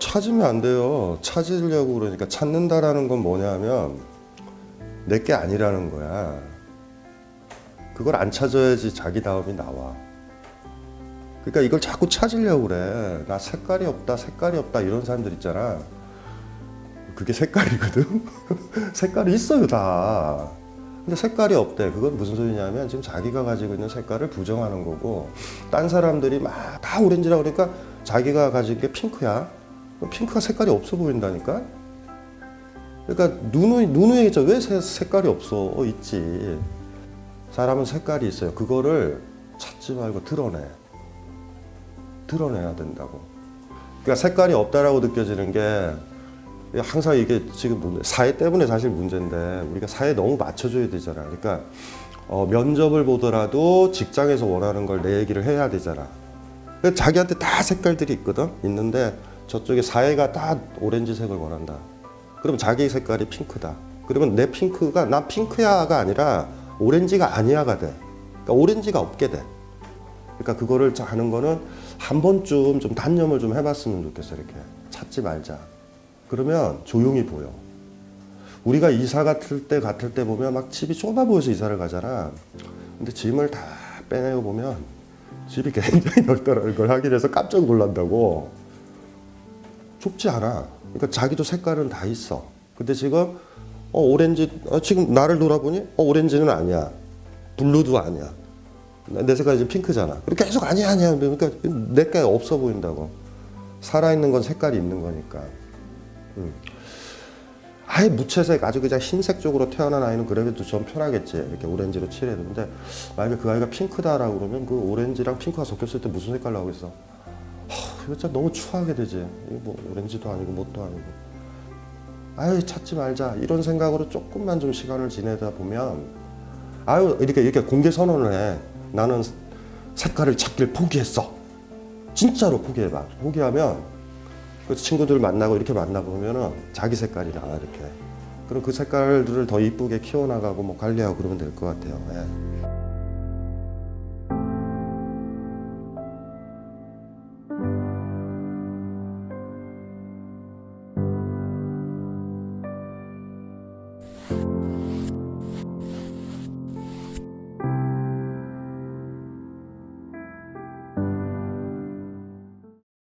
찾으면 안 돼요. 찾으려고 그러니까 찾는다라는 건 뭐냐면 내 게 아니라는 거야. 그걸 안 찾아야지 자기 다음이 나와. 그러니까 이걸 자꾸 찾으려고 그래. 나 색깔이 없다, 색깔이 없다 이런 사람들 있잖아. 그게 색깔이거든. 색깔이 있어요 다. 근데 색깔이 없대. 그건 무슨 소리냐면 지금 자기가 가지고 있는 색깔을 부정하는 거고, 딴 사람들이 막 다 오렌지라 그러니까 자기가 가진 게 핑크야. 핑크가 색깔이 없어 보인다니까. 그러니까 누누이 누누이 있죠. 왜 새- 색깔이 없어? 어, 있지. 사람은 색깔이 있어요. 그거를 찾지 말고 드러내. 드러내야 된다고. 그러니까 색깔이 없다라고 느껴지는 게 항상 이게 지금 사회 때문에 사실 문제인데 우리가 사회에 너무 맞춰줘야 되잖아. 그러니까 어, 면접을 보더라도 직장에서 원하는 걸 내 얘기를 해야 되잖아. 그러니까 자기한테 다 색깔들이 있거든. 있는데 저쪽에 사회가 다 오렌지색을 원한다. 그러면 자기 색깔이 핑크다. 그러면 내 핑크가 난 핑크야가 아니라 오렌지가 아니야가 돼. 그러니까 오렌지가 없게 돼. 그러니까 그거를 하는 거는 한 번쯤 좀 단념을 좀 해봤으면 좋겠어 이렇게 찾지 말자. 그러면 조용히 보여. 우리가 이사 같을 때 같을 때 보면 막 집이 좁아 보여서 이사를 가잖아. 근데 짐을 다 빼내고 보면 집이 굉장히 넓다는 걸 확인해서 깜짝 놀란다고. 좁지 않아. 그러니까 자기도 색깔은 다 있어. 근데 지금 어 오렌지 어, 지금 나를 돌아보니 어 오렌지는 아니야. 블루도 아니야. 내 색깔이 지금 핑크잖아. 그렇게 계속 아니야 아니야. 그러니까 내게 없어 보인다고. 살아 있는 건 색깔이 있는 거니까. 음. 아예 무채색 아주 그냥 흰색 쪽으로 태어난 아이는 그래도 좀 편하겠지 이렇게 오렌지로 칠해도 근데 만약에 그 아이가 핑크다라고 그러면 그 오렌지랑 핑크가 섞였을 때 무슨 색깔 나오겠어 하, 이거 진짜 너무 추하게 되지. 이거 뭐 오렌지도 아니고 뭣도 아니고. 아유 찾지 말자. 이런 생각으로 조금만 좀 시간을 지내다 보면 아유 이렇게 이렇게 공개 선언을 해. 나는 색깔을 찾길 포기했어. 진짜로 포기해봐. 포기하면 그 친구들 만나고 이렇게 만나보면은 자기 색깔이 나와 이렇게. 그럼 그 색깔들을 더 이쁘게 키워나가고 뭐 관리하고 그러면 될 것 같아요. 예. Bye.